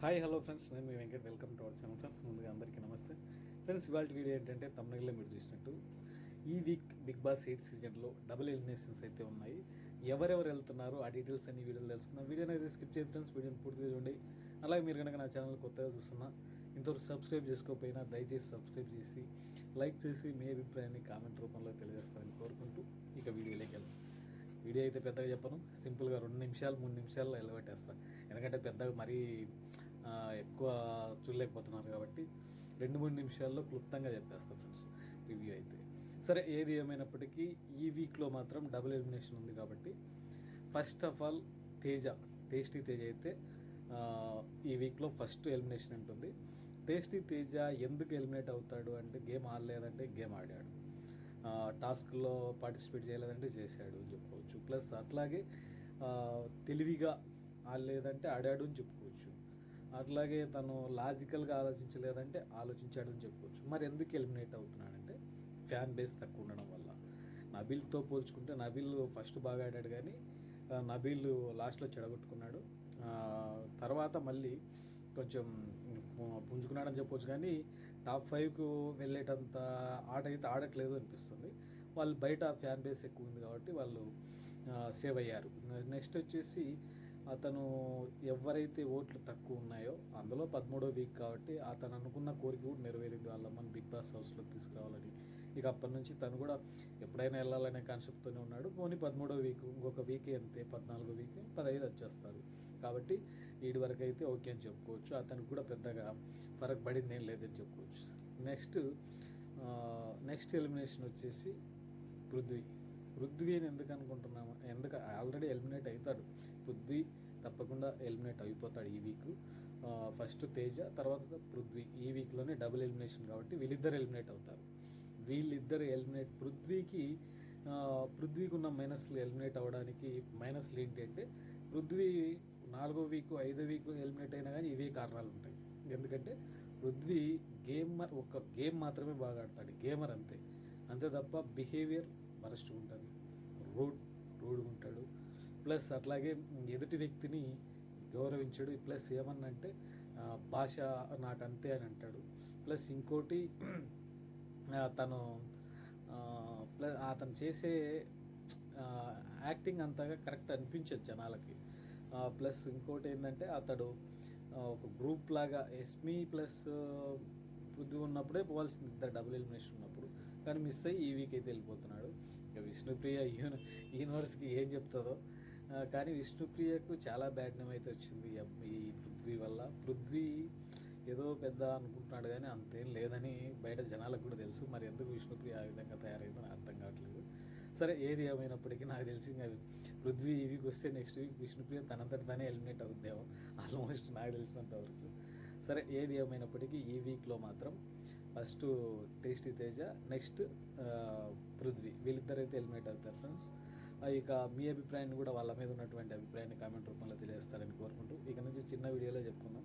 Hi hello friends నేను మీ Venkat. Welcome to our channel friends ముందుగా అందరికీ నమస్తే. ఫ్రెండ్స్ ఇవాళ వీడియో ఏంటంటే తమిళలో మీరు చూసినట్టు ఈ వీక్ బిగ్ బాస్ ఎయిట్ సీజన్లో డబుల్ ఎలిమినేషన్స్ అయితే ఉన్నాయి. ఎవరెవరు వెళ్తున్నారు? ఆ డీటెయిల్స్ అన్ని వీడియోలు తెలుసుకున్నాం వీడియోని అయితే స్కిప్ చేయండి ఫ్రెండ్స్ వీడియోని పూర్తిగా చూడండి. అలాగే మీరు కనుక నా ఛానల్ కొత్తగా చూస్తున్నా ఇంతవరకు సబ్స్క్రైబ్ చేసుకోకపోయినా దయచేసి సబ్స్క్రైబ్ చేసి లైక్ చేసి మీ అభిప్రాయాన్ని కామెంట్ రూపంలో తెలియజేస్తారని కోరుకుంటూ ఇక వీడియోలోకి వెళ్దాం. వీడియో అయితే పెద్దగా చెప్పను. సింపుల్గా రెండు నిమిషాలు మూడు నిమిషాల్లో వెళ్ళబెట్టేస్తాను ఎందుకంటే పెద్దగా మరీ ఎక్కువ చూడలేకపోతున్నారు కాబట్టి రెండు మూడు నిమిషాల్లో క్లుప్తంగా చెప్పేస్తాను ఫ్రెండ్స్ రివ్యూ అయితే. సరే ఏది ఏమైనప్పటికీ ఈ వీక్లో మాత్రం డబుల్ ఎలిమినేషన్ ఉంది కాబట్టి first of all Teja tasty Teja అయితే ఈ వీక్లో ఫస్ట్ ఎలిమినేషన్ ఉంటుంది టేస్టీ తేజ ఎందుకు ఎలిమినేట్ అవుతాడు అంటే గేమ్ ఆడలేదంటే గేమ్ ఆడాడు. టాస్క్లో పార్టిసిపేట్ చేయలేదంటే చేశాడు అని చెప్పుకోవచ్చు. ప్లస్ అట్లాగే తెలివిగా ఆడలేదంటే ఆడాడు అని చెప్పుకోవచ్చు. అట్లాగే తను లాజికల్గా ఆలోచించలేదంటే ఆలోచించాడని చెప్పుకోవచ్చు. మరి ఎందుకు ఎలిమినేట్ అవుతున్నాడంటే ఫ్యాన్ బేస్ తక్కువ ఉండడం వల్ల. నబీల్తో పోల్చుకుంటే నబీల్ ఫస్ట్ బాగా ఆడాడు కానీ నబిల్ నబీల్ లాస్ట్లో చెడగొట్టుకున్నాడు. తర్వాత మళ్ళీ కొంచెం పుంజుకున్నాడని చెప్పొచ్చు కానీ టాప్ ఫైవ్కు వెళ్ళేటంత ఆట అయితే ఆడట్లేదు అనిపిస్తుంది. వాళ్ళు బయట ఫ్యాన్ బేస్ ఎక్కువ ఉంది కాబట్టి వాళ్ళు సేవ్ అయ్యారు. నెక్స్ట్ వచ్చేసి అతను ఎవరైతే ఓట్లు తక్కువ ఉన్నాయో అందులో పదమూడో వీక్ కాబట్టి అతను అనుకున్న కోరిక కూడా నెరవేరింది. వాళ్ళ మన బిగ్ బాస్ హౌస్లోకి తీసుకురావాలని. ఇక అప్పటి నుంచి తను కూడా ఎప్పుడైనా వెళ్ళాలనే కాన్సెప్ట్తోనే ఉన్నాడు. పోనీ పదమూడో వీక్ ఇంకొక వీక్ అంతే పద్నాలుగో వీక్ పదహైదు వచ్చేస్తారు కాబట్టి వీడి వరకు అయితే ఓకే అని చెప్పుకోవచ్చు. అతనికి కూడా పెద్దగా ఫరక్ పడింది ఏం లేదని చెప్పుకోవచ్చు. నెక్స్ట్ నెక్స్ట్ ఎలిమినేషన్ వచ్చేసి పృథ్వీ. పృథ్వీ అని ఎందుకు అనుకుంటున్నాము? ఎందుకు ఆల్రెడీ ఎలిమినేట్ అవుతాడు పృథ్వీ తప్పకుండా ఎలిమినేట్ అయిపోతాడు ఈ వీక్. ఫస్ట్ తేజ తర్వాత పృథ్వీ. ఈ వీక్లోనే డబుల్ ఎలిమినేషన్ కాబట్టి వీళ్ళిద్దరు ఎలిమినేట్ అవుతారు. వీళ్ళిద్దరు ఎలిమినేట్ పృథ్వీకి పృథ్వీకి ఉన్న మైనస్లు ఎలిమినేట్ అవ్వడానికి మైనస్లు ఏంటంటే పృథ్వీ నాలుగో వీక్ ఐదో వీక్ ఎలిమినేట్ అయినా కానీ ఇవే కారణాలు ఉంటాయి. ఎందుకంటే పృథ్వీ గేమర్ ఒక గేమ్ మాత్రమే బాగా ఆడతాడు. గేమర్ అంతే. అంతే తప్ప బిహేవియర్ వరస్ట్ ఉంటుంది. రూడ్ రోడ్ ఉంటాడు. ప్లస్ అట్లాగే ఎదుటి వ్యక్తిని గౌరవించడు. ప్లస్ ఏమన్నంటే అంటే భాష నాకు అంతే అని అంటాడు. ప్లస్ ఇంకోటి తను ప్లస్ అతను చేసే యాక్టింగ్ అంతగా కరెక్ట్ అనిపించదు జనాలకి. ప్లస్ ఇంకోటి ఏంటంటే అతడు ఒక గ్రూప్ లాగా ఎస్మి ప్లస్ బుద్ధి ఉన్నప్పుడే పోవాల్సింది ఇద్దరు డబుల్ ఎలిమినేషన్ ఉన్నప్పుడు. కానీ మిస్ అయ్యి ఈ వీక్ అయితే వెళ్ళిపోతున్నాడు. ఇక విష్ణుప్రియ యూని యూనివర్స్కి ఏం చెప్తుందో. కానీ విష్ణుప్రియకు చాలా బ్యాడ్ నేమ్ అయితే వచ్చింది. ఈ ఈ పృథ్వీ వల్ల. పృథ్వీ ఏదో పెద్ద అనుకుంటున్నాడు కానీ అంతేం లేదని బయట జనాలకు కూడా తెలుసు. మరి ఎందుకు విష్ణుప్రియ ఆ విధంగా తయారైందో నాకు అర్థం కావట్లేదు. సరే ఏది ఏమైనప్పటికీ నాకు తెలిసి ఇంకా పృథ్వీ ఈ వీక్ వస్తే నెక్స్ట్ వీక్ విష్ణుప్రియ తనంతటి తానే ఎలిమినేట్ అవుద్దేమో. ఆల్మోస్ట్ నాకు తెలిసినంత వరకు సరే ఏది ఏమైనప్పటికీ ఈ వీక్లో మాత్రం first tasty Teja next Prithvi. వీళ్ళిద్దరైతే eliminate అవుతారు ఫ్రెండ్స్ ఇక మీ అభిప్రాయాన్ని కూడా వాళ్ళ మీద ఉన్నటువంటి అభిప్రాయాన్ని కామెంట్ రూపంలో తెలియజేస్తారని కోరుకుంటూ ఇక నుంచి చిన్న వీడియోలో చెప్పుకుందాం.